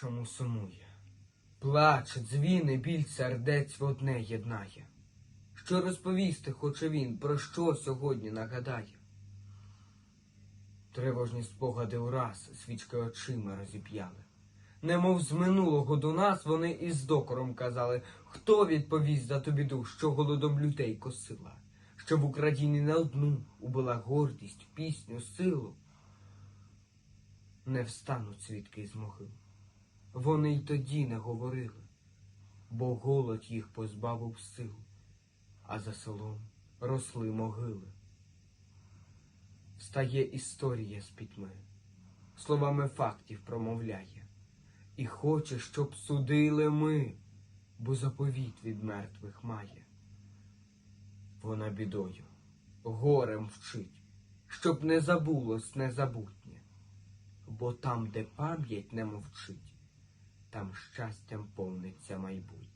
чому сумує. Плач, дзвін і біль сердець в одне єднає. Що розповісти хоче він, про що сьогодні нагадає? Тривожні спогади ураз свічки очима розіп'яли. Немов з минулого до нас вони із докором казали, хто відповість за ту біду, що голодом людей косила, що в Україні не одну убила гордість, пісню, силу. Не встануть свідки з могил. Вони й тоді не говорили, бо голод їх позбавив сил, а за селом росли могили. Встає історія з пітьми, словами фактів промовляє, і хоче, щоб судили ми, бо заповіт від мертвих має. Вона бідою, горем вчить, щоб не забулось незабутнє, бо там, де пам'ять не мовчить, там щастям повниться майбутнє.